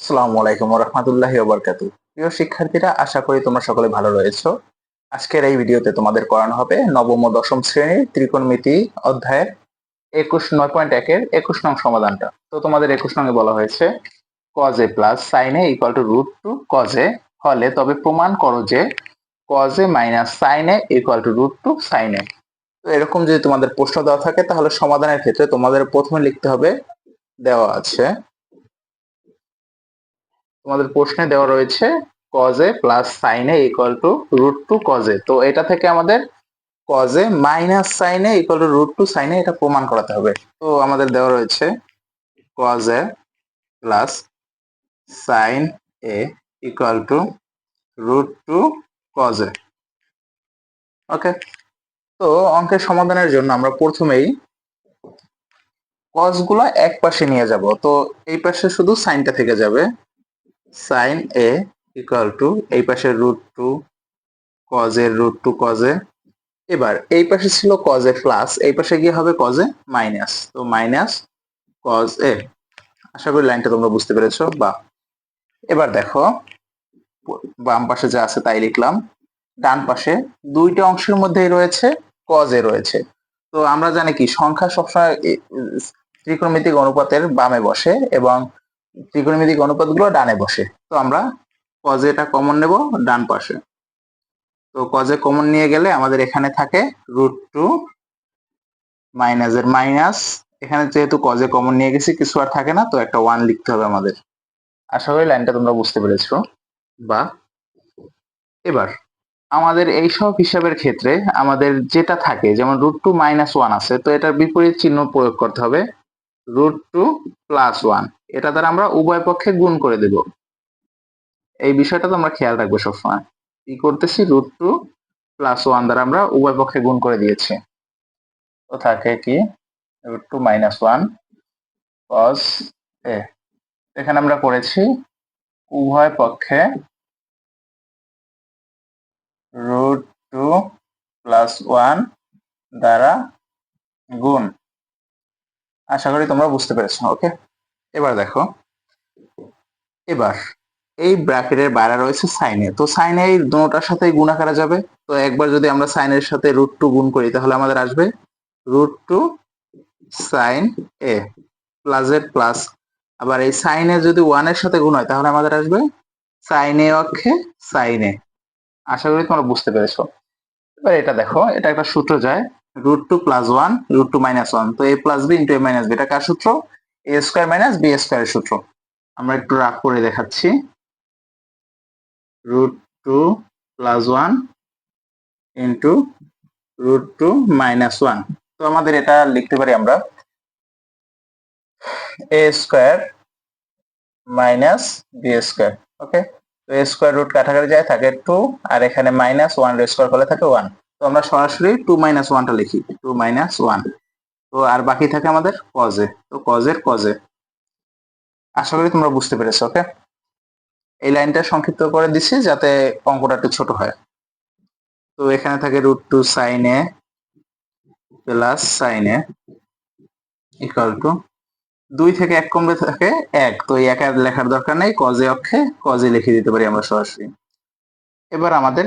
আসসালামু আলাইকুম রহমতুল্লাহ বরকাতু প্রিয় শিক্ষার্থীরা, আশা করি তোমরা সকলে ভালো রয়েছো। আজকের এই ভিডিওতে তোমাদের করানো হবে নবম ও দশম শ্রেণির ত্রিকোণমিতি অধ্যায়ের একুশ নয় পয়েন্ট একের একুশ নং সমাধানটা। তো তোমাদের একুশ নং এ বলা হয়েছে cos A plus sine A equal to root two cos A হলে তবে প্রমাণ করো যে cos A minus sine A equal to root two sine A তো এরকম যদি তোমাদের প্রশ্ন দেওয়া থাকে, তাহলে সমাধানের ক্ষেত্রে তোমাদের প্রথমে লিখতে হবে, দেওয়া আছে তোমাদের প্রশ্নে দেওয়া রয়েছে cos A plus sine A equal to root two cos A তো এটা থেকে আমাদের cos A minus sine A equal to root two sine A এটা প্রমাণ করাতে হবে। তো আমাদের দেওয়া রয়েছে cos A plus sine A equal to root two cos A okay তো অঙ্কের সমাধানের জন্য আমরা প্রথমেই কজগুলো এক পাশে নিয়ে যাব। তো এই পাশে শুধু সাইনটা থেকে যাবে। সাইন এ ইকুয়াল টু এই পাশে রুট টু কজের রুট টু কজে এবার এই পাশে ছিল কজে প্লাস এই পাশে গিয়ে হবে কজে মাইনাস তো মাইনাস কজ এ আশা করি লাইনটা তোমরা বুঝতে পেরেছ বা এবার দেখো, বাম পাশে যা আছে তাই লিখলাম। ডান পাশে দুইটা অংশের মধ্যেই রয়েছে কজে রয়েছে। তো আমরা জানি কি, সংখ্যা সবসময় ত্রিকোণমিতিক অনুপাতের বামে বসে এবং ত্রিকোণমিতিক অনুপাতগুলো ডানে বসে। তো আমরা কজে এটা কমন নেব ডান পাশে। তো কজে কমন নিয়ে গেলে আমাদের এখানে থাকে রুট টু মাইনাসের মাইনাস এখানে যেহেতু কজে কমন নিয়ে গেছি, কিছু আর থাকে না, তো একটা ওয়ান লিখতে হবে আমাদের। আশা করি লাইনটা তোমরা বুঝতে পেরেছ। বা এবার আমাদের এই সব হিসাবের ক্ষেত্রে আমাদের যেটা থাকে, যেমন রুট টু মাইনাস ওয়ান আছে, তো এটার বিপরীত চিহ্ন প্রয়োগ করতে হবে। রুট টু প্লাস ওয়ান এটা দ্বারা আমরা উভয় পক্ষে গুণ করে দেব। এই বিষয়টা তো আমরা খেয়াল রাখব সবসময়। কি করতেছি? রুট টু প্লাস ওয়ান দ্বারা আমরা উভয় পক্ষে গুণ করে দিয়েছি। তো থাকে কি? Root two minus one cos A এখানে আমরা করেছি উভয় পক্ষে রুট টু প্লাস ওয়ান দ্বারা গুণ। আশা করি তোমরা বুঝতে পেরেছ ওকে এবার দেখো। এবার এই ব্র্যাকেটের বাইরে রয়েছে সাইনে তো সাইনে এই দুটার সাথে গুণা করা যাবে। তো একবার যদি আমরা সাইনের সাথে রুট টু গুণ করি, তাহলে আমাদের আসবে রুট টু সাইন এ প্লাসের প্লাস আবার এই সাইনে যদি ওয়ানের সাথে গুণ হয়, তাহলে আমাদের আসবে সাইনে অক্ষে সাইনে আশা করি তোমরা বুঝতে পেরেছ। এবার এটা দেখো, এটা একটা সূত্র যায়। Root two plus one root two minus one তো A plus B into A minus B এটা কার সূত্র? এ স্কোয়ার মাইনাস বি স্কোয়ারের সূত্র। আমরা একটু রাগ করে দেখাচ্ছি। Root two plus one into root two minus one. তো আমাদের এটা লিখতে পারি আমরা। A square minus B square okay তো এ স্কোয়ার রুট কাটাকাটি যায়, থাকে টু আর এখানে মাইনাস ওয়ান স্কোয়ার করলে থাকে ওয়ান তো আমরা সরাসরি টু মাইনাস ওয়ানটা লিখি টু মাইনাস ওয়ান তো আর বাকি থাকে আমাদের কজে তো কজের কজে আশা করি তোমরা বুঝতে পেরেছ ওকে এই লাইনটা সংক্ষিপ্ত করে দিচ্ছি যাতে অঙ্কটা একটু ছোট হয়। তো এখানে থাকে root two sine A plus sine A equal to দুই থেকে এক কমবে থাকে এক। তো এই এক আর লেখার দরকার নেই কজে অক্ষে কজে লিখে দিতে পারি আমরা সরাসরি। এবার আমাদের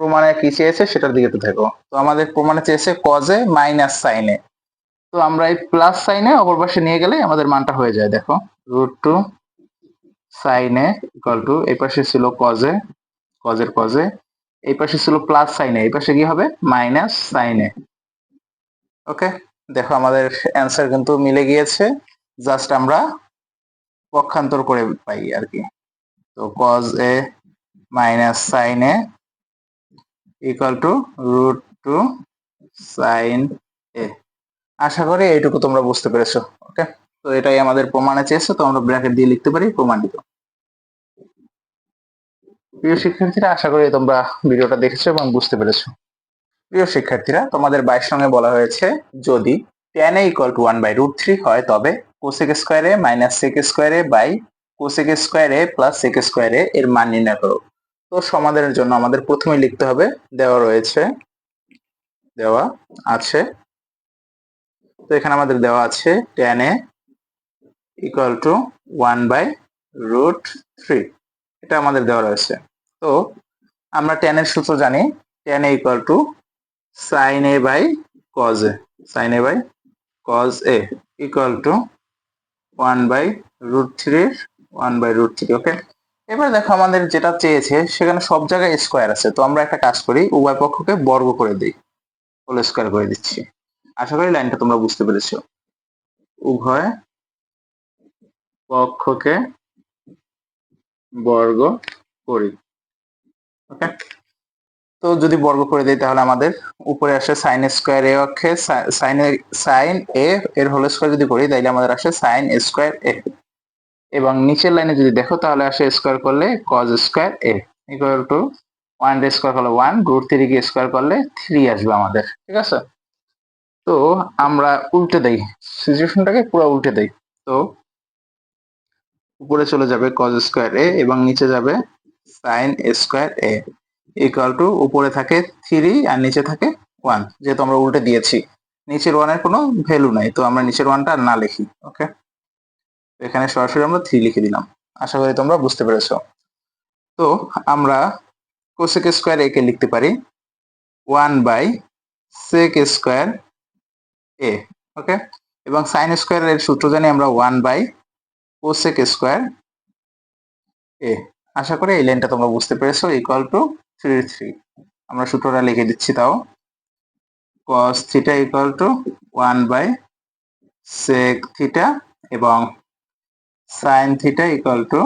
প্রমাণে কি চেয়েছে সেটার দিকে তো থাকো তো আমাদের প্রমাণে চেয়েছে কজে মাইনাস সাইনে তো আমরা এই প্লাস সাইনে অপর পাশে নিয়ে গেলে আমাদের মানটা হয়ে যায়, দেখো। Root two sine A equal to এই পাশে ছিল কজে কজের কজে এই পাশে ছিল প্লাস সাইনে এই পাশে কি হবে? মাইনাস সাইনে ওকে দেখো আমাদের অ্যান্সার কিন্তু মিলে গিয়েছে। জাস্ট আমরা পক্ষান্তর করে পাই আর কি। তো cos A minus sine A equal to root two sine A. আশা করি এইটুকু তোমরা বুঝতে পেরেছ ওকে তো এটাই আমাদের প্রমাণে চেয়েছে তো আমরা ব্র্যাকেট দিয়ে লিখতে পারি প্রমাণিত প্রিয় শিক্ষার্থীরা, আশা করি তোমরা ভিডিওটা দেখেছ এবং বুঝতে পেরেছ। প্রিয় শিক্ষার্থীরা, তোমাদের বাইশ সঙ্গে বলা হয়েছে, যদি tan A equal to one by root three হয়, তবে cosec square A minus sec square A by cosec square A plus sec square A এর মান নির্ণয় করো। তো সমাধানের জন্য আমাদের প্রথমে লিখতে হবে, দেওয়া রয়েছে, দেওয়া আছে তো এখানে আমাদের দেওয়া আছে tan A equal to one by root three এটা আমাদের দেওয়া রয়েছে। তো আমরা টেনের সূত্র জানি tan A equal to sine A by cos A sine A by cos A equal to one by root থ্রির one by root three okay এবার দেখো আমাদের যেটা চেয়েছে, সেখানে সব জায়গায় স্কোয়ার আছে। তো আমরা একটা কাজ করি, উভয় পক্ষকে বর্গ করে দিই। হোল স্কোয়ার করে দিচ্ছি। আশা করি লাইনটা তোমরা বুঝতে পেরেছ। উভয় পক্ষকে বর্গ করি। ওকে? তো যদি বর্গ করে দিই তাহলে আমাদের উপরে আসে সাইন স্কোয়ার এ অক্ষে সাইন সাইন এ এর হোল স্কোয়ার যদি করি তাহলে আমাদের আসে সাইন স্কোয়ার এ এবং নিচের লাইনে যদি দেখো তাহলে আসে স্কোয়ার করলে cos square A equal to one square করলে ওয়ান রুট থ্রি কে স্কোয়ার করলে থ্রি আসবে আমাদের, ঠিক আছে? তো আমরা উল্টে দেই। সিচুয়েশনটাকে পুরো উল্টে দেই। তো উপরে চলে যাবে কজ স্কোয়ার এ এবং নিচে যাবে sine square A equal to উপরে থাকে থ্রি আর নিচে থাকে ওয়ান যেহেতু আমরা উল্টে দিয়েছি। নিচের ওয়ানের কোনো ভ্যালু নাই, তো আমরা নিচের ওয়ানটা না লিখি ওকে এখানে সরাসরি আমরা থ্রি লিখে দিলাম। আশা করি তোমরা বুঝতে পেরেছ। তো আমরা কোসেক স্কোয়ার একে লিখতে পারি। One by sec square A okay এবং সাইন স্কোয়ারের সূত্র জানি আমরা one by cosec square A আশা করি এই লাইনটা তোমরা বুঝতে পেরেছ ইকুয়াল টু থ্রি থ্রি আমরা সূত্রটা লিখে দিচ্ছি তাও। Cos theta equal to one by sec theta এবং sine theta equal to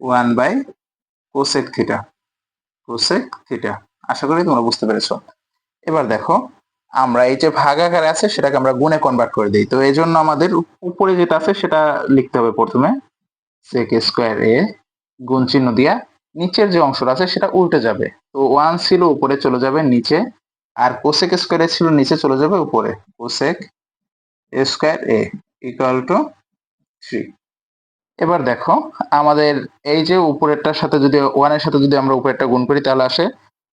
one by cosec theta cosec theta আশা করি তোমরা বুঝতে পেরেছ। এবার দেখো আমরা এই যে ভাগাকারে আছে, সেটাকে আমরা গুণে কনভার্ট করে দিই। তো এই জন্য আমাদের উপরে যেটা আছে, সেটা লিখতে হবে প্রথমে। সেক স্কোয়ার এ গুণ চিহ্ন দিয়া নিচের যে অংশটা আছে, সেটা উল্টে যাবে। তো ওয়ান ছিল উপরে, চলে যাবে নিচে। আর কোসেক স্কোয়ার ছিল নিচে, চলে যাবে উপরে। Cosec square A equal to three এবার দেখো, আমাদের এই যে উপরেরটার সাথে যদি ওয়ানের সাথে যদি আমরা উপরেরটা গুণ করি, তাহলে আসে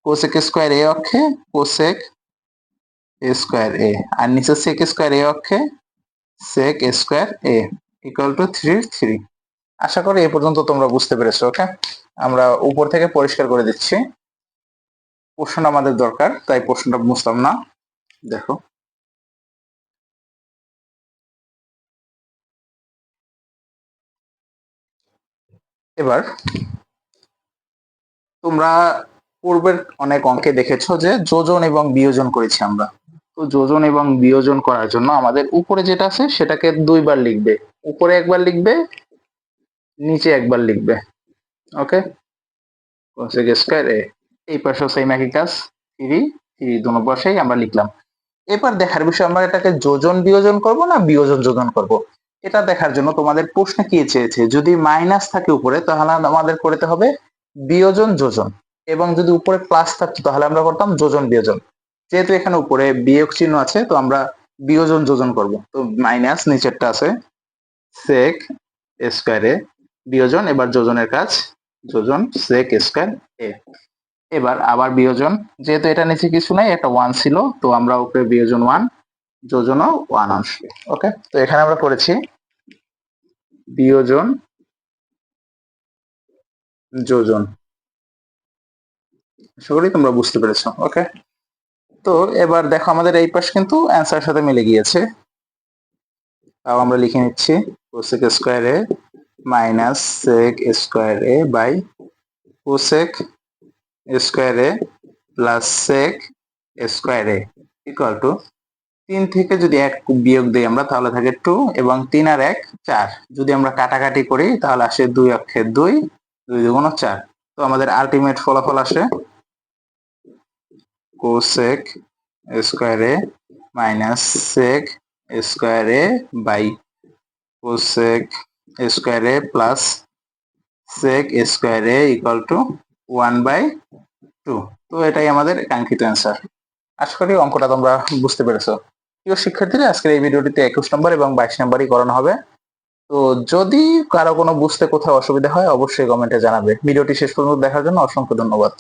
কোসেক স্কোয়ার এ অক্ষে কোসেক স্কোয়ার এ আর নিচে সেক স্কোয়ার এ অক্ষে sec square A equal to three three আশা করি এ পর্যন্ত তোমরা বুঝতে পেরেছ ওকে আমরা উপর থেকে পরিষ্কার করে দিচ্ছি। প্রশ্নটা আমাদের দরকার, তাই প্রশ্নটা বুঝতাম না। দেখো। এবার, তোমরা পূর্বের অনেক অঙ্কে দেখেছ যে যোজন এবং বিয়োজন করেছি আমরা। যোজন এবং বিয়োজন করার জন্য আমাদের উপরে যেটা আছে সেটাকে দুইবার লিখবে। উপরে একবার লিখবে, নিচে একবার লিখবে। ওকে? এ এই পাশেও সেম একই কাজ থ্রি থ্রি দুনো পাশেই আমরা লিখলাম। এবার দেখার বিষয়, আমরা এটাকে যোজন বিয়োজন করব না বিয়োজন যোজন করব? এটা দেখার জন্য তোমাদের প্রশ্নে কি চেয়েছে? যদি মাইনাস থাকে উপরে, তাহলে আমাদের করতে হবে বিয়োজন যোজন। এবং যদি উপরে প্লাস থাকতো, তাহলে আমরা করতাম যোজন বিয়োজন। যেহেতু এখানে উপরে বিয়োগ চিহ্ন আছে, তো আমরা বিয়োজন যোজন করব। তো মাইনাস নিচেরটা আছে সেক স্কয়ারে বিয়োজন, এবার যোজনের কাজ যোজন সেক স্কয়ার এ। এবার আবার বিয়োজন, যেহেতু এটা নিচে কিছু নাই একটা ওয়ান ছিল, তো আমরা উপরে বিয়োজন ওয়ান যোজনও ওয়ান আসবে ওকে তো এখানে আমরা করেছি বিয়োজন যোজন। আশা করি তোমরা বুঝতে পেরেছ ওকে তো এবার দেখো আমাদের এই পাশ কিন্তু অ্যান্সার সাথে মিলে গিয়েছে। তাও আমরা লিখে নিচ্ছি cosec square A minus sec square A by cosec square A plus sec square A equal to তিন থেকে যদি এক বিয়োগ দিই আমরা, তাহলে থাকে টু এবং তিন আর এক চার। যদি আমরা কাটাকাটি করি, তাহলে আসে দুই অক্ষে দুই দুই দুগুণ চার। তো আমাদের আলটিমেট ফলাফল আসে cosec square A minus sec square A by cosec square A plus sec square A equal to one by two তো এটাই আমাদের কাঙ্ক্ষিত অ্যান্সার আশা করি অঙ্কটা তোমরা বুঝতে পেরেছ। প্রিয় শিক্ষার্থীরা, আজকের এই ভিডিওটিতে একুশ নম্বর এবং বাইশ নম্বরই করানো হবে। তো যদি কারও কোনো বুঝতে কোথাও অসুবিধা হয়, অবশ্যই কমেন্টে জানাবে। ভিডিওটি শেষ পর্যন্ত দেখার জন্য অসংখ্য ধন্যবাদ।